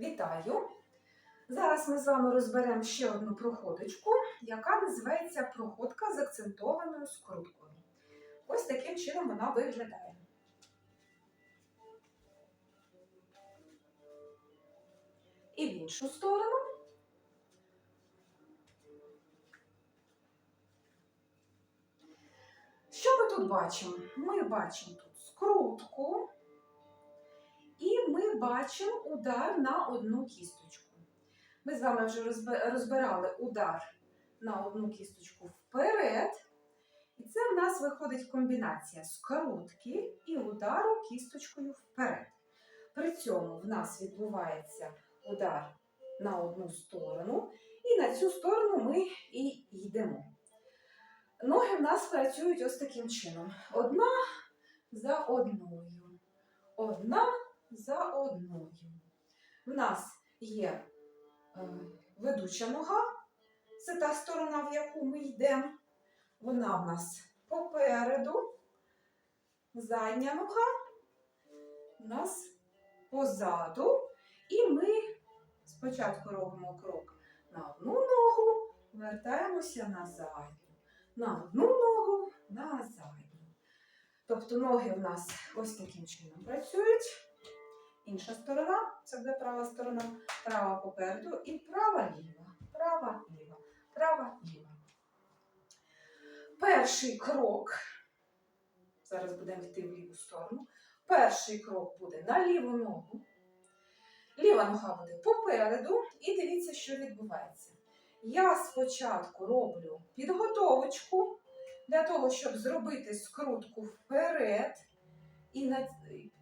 Вітаю! Зараз ми з вами розберемо ще одну проходочку, яка називається проходка з акцентованою скруткою. Ось таким чином вона виглядає. І в іншу сторону. Що ми тут бачимо? Ми бачимо тут скрутку, ми бачимо удар на одну кісточку. Ми з вами вже розбирали удар на одну кісточку вперед. І це в нас виходить комбінація скрутки і удару кісточкою вперед. При цьому в нас відбувається удар на одну сторону, і на цю сторону ми і йдемо. Ноги в нас працюють ось таким чином: одна за одною, одна за одною. В нас є е, ведуча нога, це та сторона, в яку ми йдемо. Вона в нас попереду, задня нога у нас позаду. І ми спочатку робимо крок на одну ногу, вертаємося на задню. На одну ногу, на задню. Тобто ноги в нас ось таким чином працюють. Інша сторона, це буде права сторона, права попереду і права ліва, права ліва, права ліва. Перший крок, зараз будемо йти в ліву сторону. Перший крок буде на ліву ногу. Ліва нога буде попереду, і дивіться, що відбувається. Я спочатку роблю підготовочку для того, щоб зробити скрутку вперед. І, на,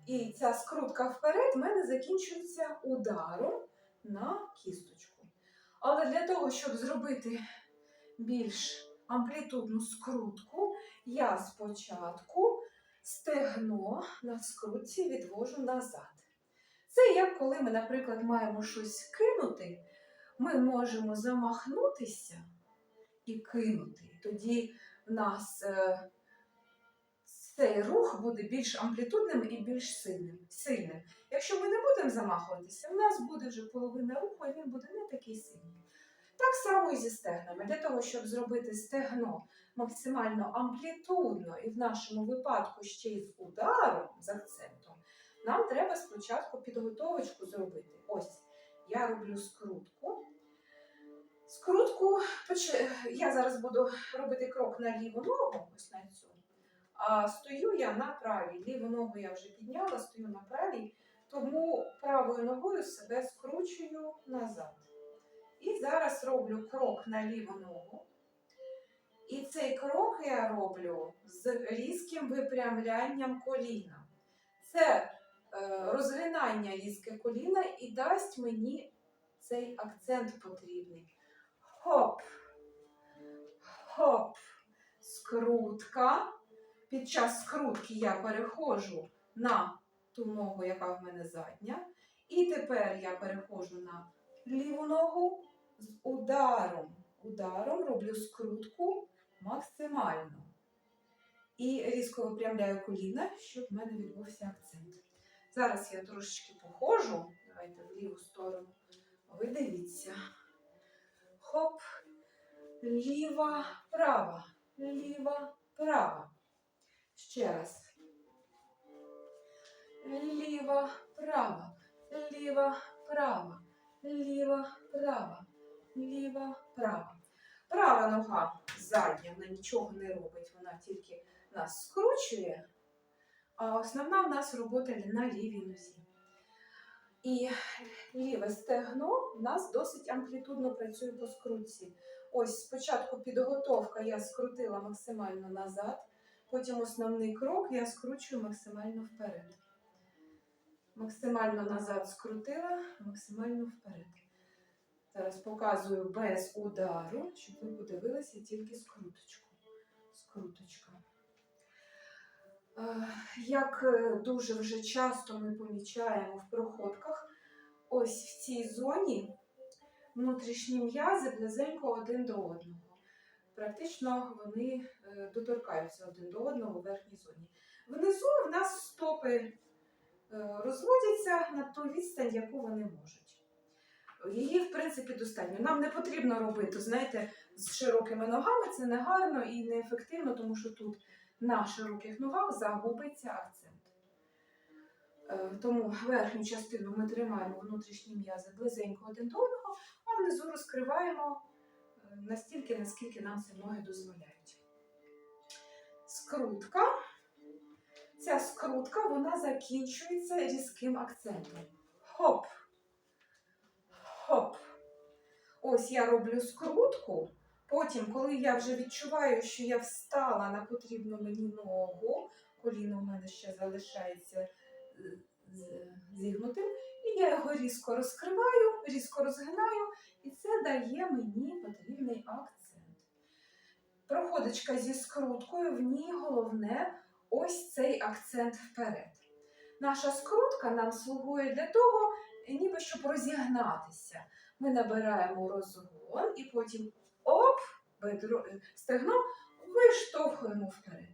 і ця скрутка вперед в мене закінчується ударом на кісточку. Але для того, щоб зробити більш амплітудну скрутку, я спочатку стегно на скрутці відвожу назад. Це як коли ми, наприклад, маємо щось кинути, ми можемо замахнутися і кинути. Тоді в нас е, цей рух буде більш амплітудним і більш сильним. сильним. Якщо ми не будемо замахуватися, в нас буде вже половина руху, і він буде не такий сильний. Так само і зі стегнами. Для того, щоб зробити стегно максимально амплітудно і в нашому випадку ще й з ударом, з акцентом, нам треба спочатку підготовочку зробити. Ось я роблю скрутку. Скрутку я зараз буду робити крок на ліву ногу, ось на цю. А стою я на правій. Ліву ногу я вже підняла, стою на правій, тому правою ногою себе скручую назад. І зараз роблю крок на ліву ногу. І цей крок я роблю з різким випрямлянням коліна. Це е, розгинання різке коліна і дасть мені цей акцент потрібний. Хоп, хоп, скрутка. Під час скрутки я переходжу на ту ногу, яка в мене задня. І тепер я переходжу на ліву ногу з ударом. Ударом роблю скрутку максимально. І різко випрямляю коліна, щоб в мене відбувся акцент. Зараз я трошечки походжу. Давайте в ліву сторону. Ви дивіться. Хоп. Ліва, права. Ліва, права. Ще раз. Ліва, права. Ліва, права. Ліва, права. Ліва, права. Права нога задня, вона нічого не робить, вона тільки нас скручує. А основна в нас робота на лівій нозі. І ліве стегно в нас досить амплітудно працює по скрутці. Ось спочатку підготовка я скрутила максимально назад, потім основний крок я скручую максимально вперед. Максимально назад скрутила, максимально вперед. Зараз показую без удару, щоб ви подивилися тільки скруточку. Скруточка. Е, Як е, дуже вже часто ми помічаємо в проходках, ось в цій зоні внутрішні м'язи близенько один до одного. Практично вони е, доторкаються один до одного у верхній зоні. Внизу в нас стопи е, розводяться на ту відстань, яку вони можуть. Її, в принципі, достатньо. Нам не потрібно робити, знаєте, з широкими ногами це не гарно і не ефективно, тому що тут на широких ногах загубиться акцент. Е, Тому верхню частину ми тримаємо внутрішні м'язи близенько один до одного, а внизу розкриваємо настільки, наскільки нам це ноги дозволяють. Скрутка. Ця скрутка вона закінчується різким акцентом. Хоп. Хоп. Ось я роблю скрутку. Потім, коли я вже відчуваю, що я встала на потрібну мені ногу, коліно в мене ще залишається е, зігнутим, я його різко розкриваю, різко розгинаю, і це дає мені потрібний акцент. Проходочка зі скруткою, в ній головне ось цей акцент вперед. Наша скрутка нам слугує для того, ніби щоб розігнатися. Ми набираємо розгон і потім оп, е, стегно виштовхуємо вперед.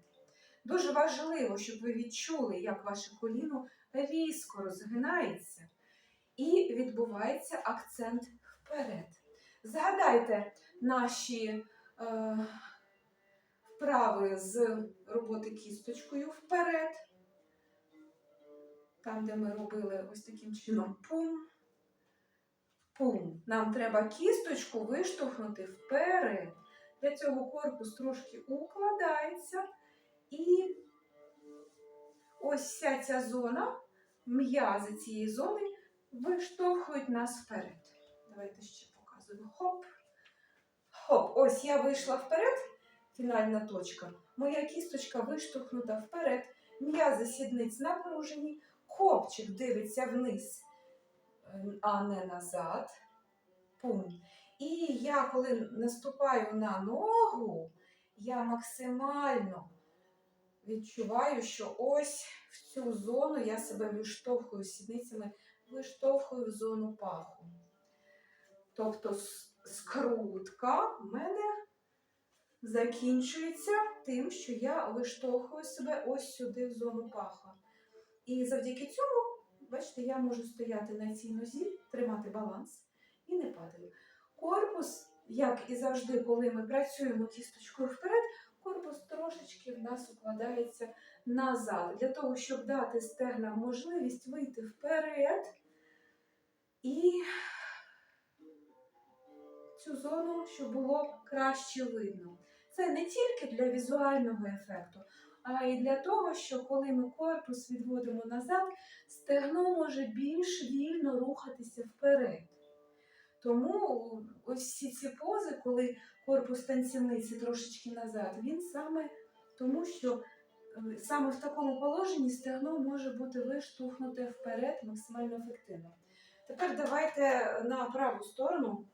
Дуже важливо, щоб ви відчули, як ваше коліно різко розгинається і відбувається акцент вперед. Згадайте наші е, вправи з роботи кісточкою вперед. Там, де ми робили ось таким чином пум. Пум. Нам треба кісточку виштовхнути вперед. Для цього корпус трошки укладається. І ось вся ця зона, м'язи цієї зони виштовхують нас вперед. Давайте ще показую. Хоп. Хоп. Ось я вийшла вперед. Фінальна точка. Моя кісточка виштовхнута вперед. М'язи сідниць напружені. Копчик дивиться вниз, е, а не назад. Пум. І я, коли наступаю на ногу, я максимально відчуваю, що ось в цю зону я себе виштовхую сідницями, виштовхую в зону паху. Тобто скрутка в мене закінчується тим, що я виштовхую себе ось сюди в зону паха. І завдяки цьому, бачите, я можу стояти на цій нозі, тримати баланс і не падаю. Корпус, як і завжди, коли ми працюємо кісточкою вперед, корпус трошечки в нас укладається назад, для того, щоб дати стегнам можливість вийти вперед і цю зону, щоб було краще видно. Це не тільки для візуального ефекту, а й для того, що коли ми корпус відводимо назад, стегно може більш вільно рухатися вперед. Тому ось всі ці пози, коли корпус танцівниці трошечки назад, він саме тому, що е, саме в такому положенні стегно може бути виштовхнуте вперед максимально ефективно. Тепер давайте на праву сторону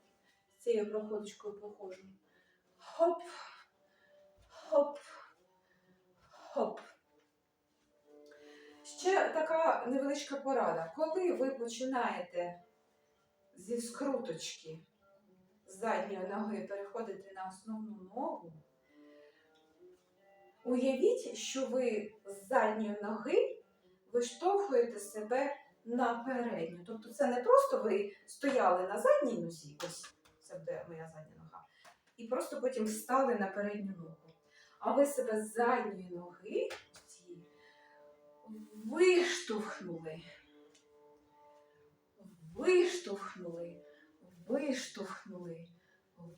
з цією проходочкою проходжу. Хоп, хоп, хоп. Ще така невеличка порада. Коли ви починаєте зі скруточки з задньої ноги переходити на основну ногу, уявіть, що ви з задньої ноги виштовхуєте себе на передню. Тобто це не просто ви стояли на задній нозі, ось це буде моя задня нога, і просто потім встали на передню ногу. А ви себе з задньої ноги виштовхнули виштовхнули, виштовхнули,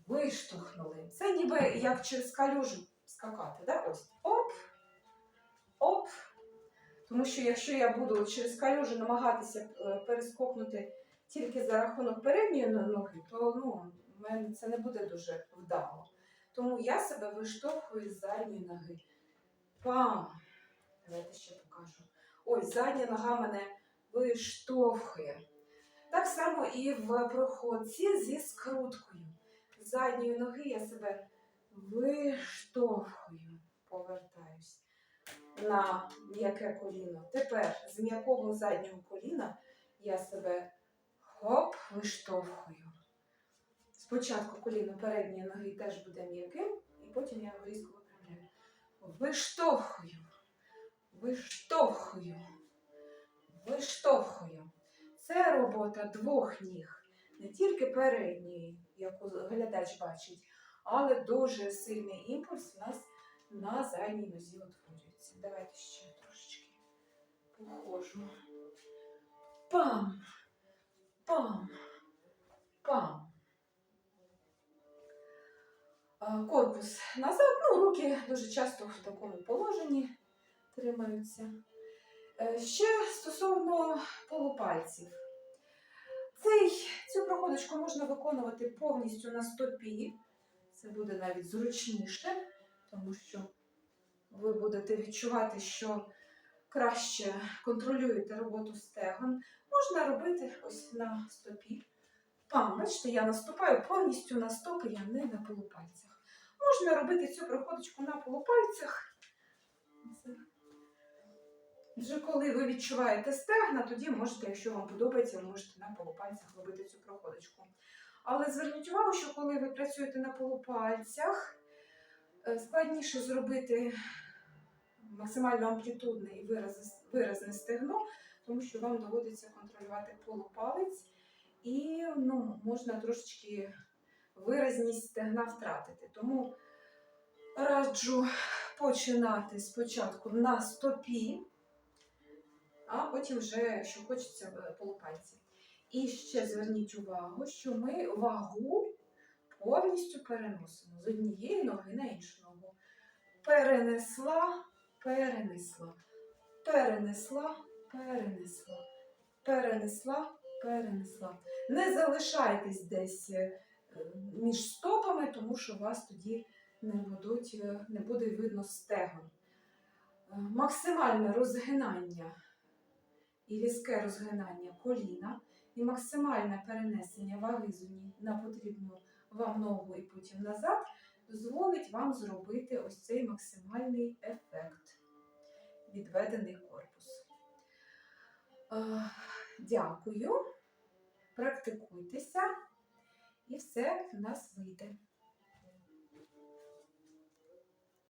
виштовхнули. Це ніби як через калюжу скакати. Да? Ось. Оп, оп. Тому що якщо я буду через калюжу намагатися е, перескокнути тільки за рахунок передньої ноги, то ну, мене це не буде дуже вдало. Тому я себе виштовхую з задньої ноги. Пам! Давайте ще покажу. Ось задня нога мене виштовхує. Так само і в проходці зі скруткою. З задньої ноги я себе виштовхую, повертаюсь на м'яке коліно. Тепер з м'якого заднього коліна я себе хоп, виштовхую. Спочатку коліно передньої ноги теж буде м'яким, і потім я його різко виправляю. Виштовхую, виштовхую, виштовхую. Це робота двох ніг. не тільки передньої, яку глядач бачить, але дуже сильний імпульс у нас на задній нозі утворюється. Давайте ще трошечки походжу. Пам! Пам! Пам! Корпус назад, ну, руки дуже часто в такому положенні тримаються. Е, Ще стосовно полупальців. Цей, цю проходочку можна виконувати повністю на стопі. Це буде навіть зручніше, тому що ви будете відчувати, що краще контролюєте роботу стегон. Можна робити ось на стопі. Пам, бачите, я наступаю повністю на стопи, я не на полупальцях. Можна робити цю проходочку на полупальцях. Вже коли ви відчуваєте стегна, тоді можете, якщо вам подобається, можете на полупальцях робити цю проходочку. Але зверніть увагу, що коли ви працюєте на полупальцях, складніше зробити максимально амплітудне і виразне, стегно, тому що вам доводиться контролювати полупалець, і ну, можна трошечки виразність стегна втратити. Тому раджу починати спочатку на стопі, а потім вже, якщо хочеться, е, полупальці. І ще зверніть увагу, що ми вагу повністю переносимо з однієї ноги на іншу ногу. Перенесла, перенесла, перенесла, перенесла, перенесла, перенесла. Не залишайтесь десь е, між стопами, тому що вас тоді не, будуть, е, не буде видно стегон. Е, Максимальне розгинання і різке розгинання коліна і максимальне перенесення ваги на потрібну вам ногу і потім назад дозволить вам зробити ось цей максимальний ефект відведений корпус. Е, Дякую. Практикуйтеся, і все в нас вийде.